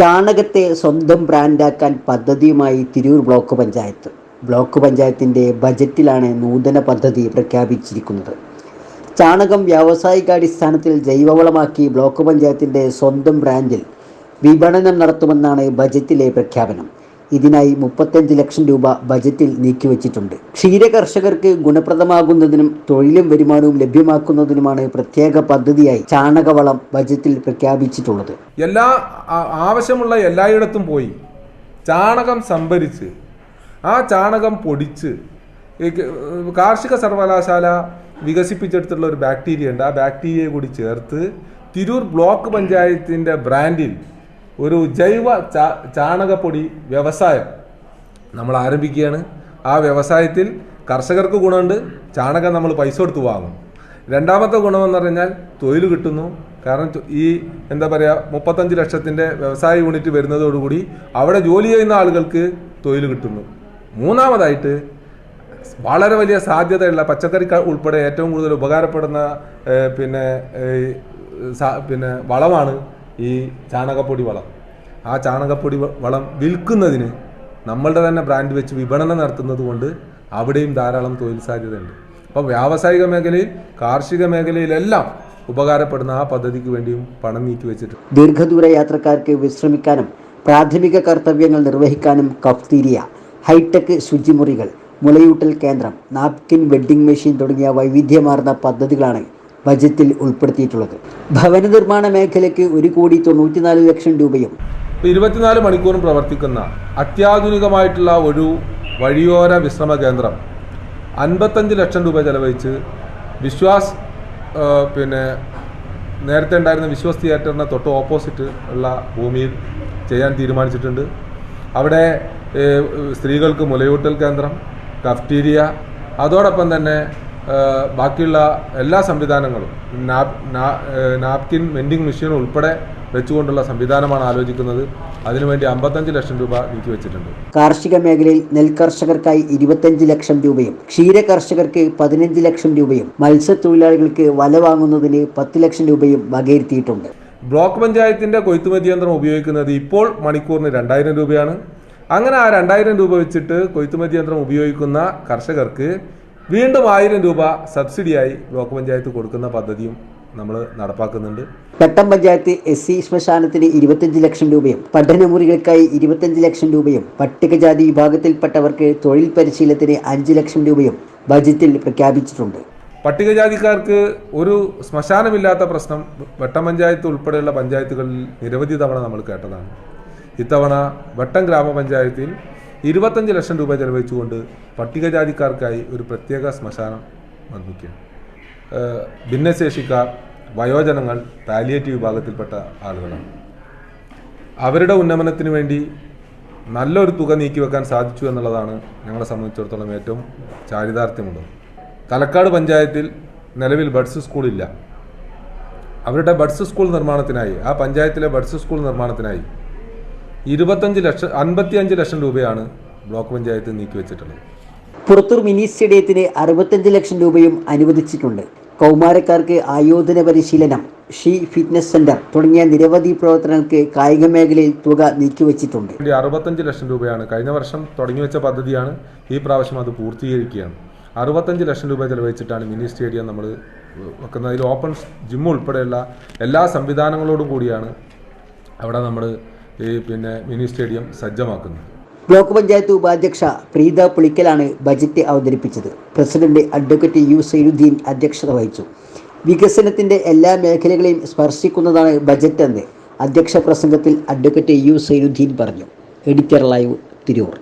ചാണകത്തെ സ്വന്തം ബ്രാൻഡാക്കാൻ പദ്ധതിയുമായി Tirur block panchayat. Block പഞ്ചായത്തിന്റെ ബജറ്റിലാണ് നൂതന പദ്ധതി പ്രഖ്യാപിച്ചിരിക്കുന്നത്. ചാണകം വ്യാവസായികാടിസ്ഥാനത്തിൽ ജൈവവളമാക്കി ബ്ലോക്ക് പഞ്ചായത്തിന്റെ സ്വന്തം ബ്രാൻഡിൽ വിപണനം നടത്തുമെന്നാണ് ബജറ്റിലെ പ്രഖ്യാപനം. ഇതിനായി മുപ്പത്തഞ്ച് ലക്ഷം രൂപ ബജറ്റിൽ നീക്കിവച്ചിട്ടുണ്ട്. ക്ഷീര കർഷകർക്ക് ഗുണപ്രദമാകുന്നതിനും തൊഴിലും വരുമാനവും ലഭ്യമാക്കുന്നതിനുമാണ് പ്രത്യേക പദ്ധതിയായി ചാണകവളം ബജറ്റിൽ പ്രഖ്യാപിച്ചിട്ടുള്ളത്. എല്ലാ ആവശ്യമുള്ള എല്ലായിടത്തും പോയി ചാണകം സംഭരിച്ച് ആ ചാണകം പൊടിച്ച് കാർഷിക സർവകലാശാല വികസിപ്പിച്ചെടുത്തിട്ടുള്ള ഒരു ബാക്ടീരിയ ഉണ്ട്. ആ ബാക്ടീരിയയെ കൂടി ചേർത്ത് തിരൂർ ബ്ലോക്ക് പഞ്ചായത്തിന്റെ ബ്രാൻഡിൽ ഒരു ജൈവ ചാണകപ്പൊടി വ്യവസായം നമ്മൾ ആരംഭിക്കുകയാണ്. ആ വ്യവസായത്തിൽ കർഷകർക്ക് ഗുണമുണ്ട് ചാണകം നമ്മൾ പൈസ കൊടുത്ത് വാങ്ങും. രണ്ടാമത്തെ ഗുണമെന്ന് പറഞ്ഞാൽ തൊഴിൽ കിട്ടുന്നു. കാരണം ഈ എന്താ പറയുക മുപ്പത്തഞ്ച് ലക്ഷത്തിന്റെ വ്യവസായ യൂണിറ്റ് വരുന്നതോടുകൂടി അവിടെ ജോലി ചെയ്യുന്ന ആളുകൾക്ക് തൊഴിൽ കിട്ടുന്നു. മൂന്നാമതായിട്ട് വളരെ വലിയ സാധ്യതയുള്ള പച്ചക്കറി ഉൾപ്പെടെ ഏറ്റവും കൂടുതൽ ഉപകാരപ്പെടുന്ന പിന്നെ പിന്നെ വളമാണ് ഈ ചാണകപ്പൊടി വളം. ആ ചാണകപ്പൊടി വളം വിൽക്കുന്നതിന് നമ്മളുടെ തന്നെ ബ്രാൻഡ് വെച്ച് വിപണനം നടത്തുന്നത് കൊണ്ട് അവിടെയും ധാരാളം തൊഴിൽ സാധ്യതയുണ്ട്. അപ്പോൾ വ്യാവസായിക മേഖലയിൽ കാർഷിക മേഖലയിലെല്ലാം ഉപകാരപ്പെടുന്ന ആ പദ്ധതിക്ക് വേണ്ടിയും പണം നീക്കി വെച്ചിട്ടുണ്ട് ദീർഘദൂര യാത്രക്കാർക്ക് വിശ്രമിക്കാനും പ്രാഥമിക കർത്തവ്യങ്ങൾ നിർവഹിക്കാനും കഫ്തീരിയ ഹൈടെക് ശുചിമുറികൾ മുലയൂട്ടൽ കേന്ദ്രം നാപ്കിൻ വെഡ്ഡിംഗ് മെഷീൻ തുടങ്ങിയ വൈവിധ്യമാർന്ന പദ്ധതികളാണ് ബജറ്റിൽ ഉൾപ്പെടുത്തിയിട്ടുള്ളത്. ഭവന നിർമ്മാണ മേഖലയ്ക്ക് ഒരു കോടി തൊണ്ണൂറ്റിനാല് ലക്ഷം രൂപയും ഇരുപത്തിനാല് മണിക്കൂറും പ്രവർത്തിക്കുന്ന അത്യാധുനികമായിട്ടുള്ള ഒരു വഴിയോര വിശ്രമ കേന്ദ്രം അൻപത്തഞ്ച് ലക്ഷം രൂപ ചെലവഴിച്ച് വിശ്വാസ് പിന്നെ നേരത്തെ ഉണ്ടായിരുന്ന വിശ്വാസ് തിയേറ്ററിന് തൊട്ട് ഓപ്പോസിറ്റ് ഉള്ള ഭൂമിയിൽ ചെയ്യാൻ തീരുമാനിച്ചിട്ടുണ്ട്. അവിടെ സ്ത്രീകൾക്ക് മുലയൂട്ടൽ കേന്ദ്രം കഫ്റ്റീരിയ അതോടൊപ്പം തന്നെ ബാക്കിയുള്ള എല്ലാ സംവിധാനങ്ങളും നാപ്കിൻ വെൻഡിങ് മെഷീൻ ഉൾപ്പെടെ വെച്ചുകൊണ്ടുള്ള സംവിധാനമാണ് ആലോചിക്കുന്നത്. അതിനുവേണ്ടി അമ്പത്തഞ്ച് ലക്ഷം രൂപ നീക്കി വെച്ചിട്ടുണ്ട്. കാർഷിക മേഖലയിൽ നെൽകർഷകർക്കായി ഇരുപത്തഞ്ച് ലക്ഷം രൂപയും ക്ഷീര കർഷകർക്ക് പതിനഞ്ച് ലക്ഷം രൂപയും മത്സ്യത്തൊഴിലാളികൾക്ക് വല വാങ്ങുന്നതിന് പത്ത് ലക്ഷം രൂപയും വകയിരുത്തിയിട്ടുണ്ട്. ബ്ലോക്ക് പഞ്ചായത്തിന്റെ കൊയ്ത്തുമതി യന്ത്രം ഉപയോഗിക്കുന്നത് ഇപ്പോൾ മണിക്കൂറിന് രണ്ടായിരം രൂപയാണ്. അങ്ങനെ ആ രണ്ടായിരം രൂപ വെച്ചിട്ട് കൊയ്ത്തുമതി യന്ത്രം ഉപയോഗിക്കുന്ന കർഷകർക്ക് വീണ്ടും ആയിരം രൂപ സബ്സിഡിയായി ബ്ലോക്ക് പഞ്ചായത്ത് കൊടുക്കുന്ന പദ്ധതിയും നമ്മൾ നടപ്പാക്കുന്നുണ്ട്. പെട്ടം പഞ്ചായത്ത് എസ് സി ശ്മശാനത്തിന് ഇരുപത്തഞ്ച് ലക്ഷം രൂപയും പഠനമുറികൾക്കായി ഇരുപത്തഞ്ച് ലക്ഷം രൂപയും പട്ടികജാതി വിഭാഗത്തിൽപ്പെട്ടവർക്ക് തൊഴിൽ പരിശീലനത്തിന് അഞ്ച് ലക്ഷം രൂപയും ബജറ്റിൽ പ്രഖ്യാപിച്ചിട്ടുണ്ട്. പട്ടികജാതിക്കാർക്ക് ഒരു ശ്മശാനമില്ലാത്ത പ്രശ്നം വെട്ടം പഞ്ചായത്ത് ഉൾപ്പെടെയുള്ള പഞ്ചായത്തുകളിൽ നിരവധി തവണ നമ്മൾ കേട്ടതാണ്. ഇത്തവണ വെട്ടം ഗ്രാമപഞ്ചായത്തിൽ ഇരുപത്തഞ്ച് ലക്ഷം രൂപ ചെലവഴിച്ചുകൊണ്ട് പട്ടികജാതിക്കാർക്കായി ഒരു പ്രത്യേക ശ്മശാനം നിർമ്മിക്കുക. ഭിന്നശേഷിക്കാർ വയോജനങ്ങൾ പാലിയേറ്റീവ് വിഭാഗത്തിൽപ്പെട്ട ആളുകളാണ്. അവരുടെ ഉന്നമനത്തിന് വേണ്ടി നല്ലൊരു തുക നീക്കിവെക്കാൻ സാധിച്ചു എന്നുള്ളതാണ് ഞങ്ങളെ സംബന്ധിച്ചിടത്തോളം ഏറ്റവും ചാരിതാർത്ഥ്യമുള്ളത്. തലക്കാട് പഞ്ചായത്തിൽ നിലവിൽ ബഡ്സ് സ്കൂളില്ല അവരുടെ ബഡ്സ് സ്കൂൾ നിർമ്മാണത്തിനായി ആ പഞ്ചായത്തിലെ ബഡ്സ് സ്കൂൾ നിർമ്മാണത്തിനായി ഇരുപത്തഞ്ച് ലക്ഷം അൻപത്തിയഞ്ച് ലക്ഷം രൂപയാണ് ബ്ലോക്ക് പഞ്ചായത്ത് നീക്കിവെച്ചിട്ടുള്ളത്. പുറത്തൂർ മിനി സ്റ്റേഡിയത്തിന് അറുപത്തഞ്ച് ലക്ഷം രൂപയും അനുവദിച്ചിട്ടുണ്ട്. കൗമാരക്കാർക്ക് ആയോധന പരിശീലനം ഷീ ഫിറ്റ്നസ് സെന്റർ തുടങ്ങിയ നിരവധി പ്രവർത്തനങ്ങൾക്ക് കായിക മേഖലയിൽ തുക നീക്കിവച്ചിട്ടുണ്ട്. അറുപത്തഞ്ച് ലക്ഷം രൂപയാണ് കഴിഞ്ഞ വർഷം തുടങ്ങി വെച്ച പദ്ധതിയാണ്. ഈ പ്രാവശ്യം അത് പൂർത്തീകരിക്കുകയാണ്. അറുപത്തഞ്ച് ലക്ഷം രൂപ ചെലവഴിച്ചിട്ടാണ് മിനി സ്റ്റേഡിയം നമ്മൾ വെക്കുന്നത്. അതിൽ ഓപ്പൺ ജിം ഉൾപ്പെടെയുള്ള എല്ലാ സംവിധാനങ്ങളോടും കൂടിയാണ് അവിടെ നമ്മൾ ഈ പിന്നെ മിനി സ്റ്റേഡിയം സജ്ജമാക്കുന്നത് ബ്ലോക്ക് പഞ്ചായത്ത് ഉപാധ്യക്ഷ പ്രീത പുളിക്കലാണ് ബജറ്റ് അവതരിപ്പിച്ചത്. പ്രസിഡന്റ് അഡ്വക്കേറ്റ് യു സൈനുദ്ദീൻ അധ്യക്ഷത വഹിച്ചു. വികസനത്തിന്റെ എല്ലാ മേഖലകളെയും സ്പർശിക്കുന്നതാണ് ബജറ്റ് എന്ന് അധ്യക്ഷ പ്രസംഗത്തിൽ അഡ്വക്കേറ്റ് യു സൈനുദ്ദീൻ പറഞ്ഞു. Editor live Tirur.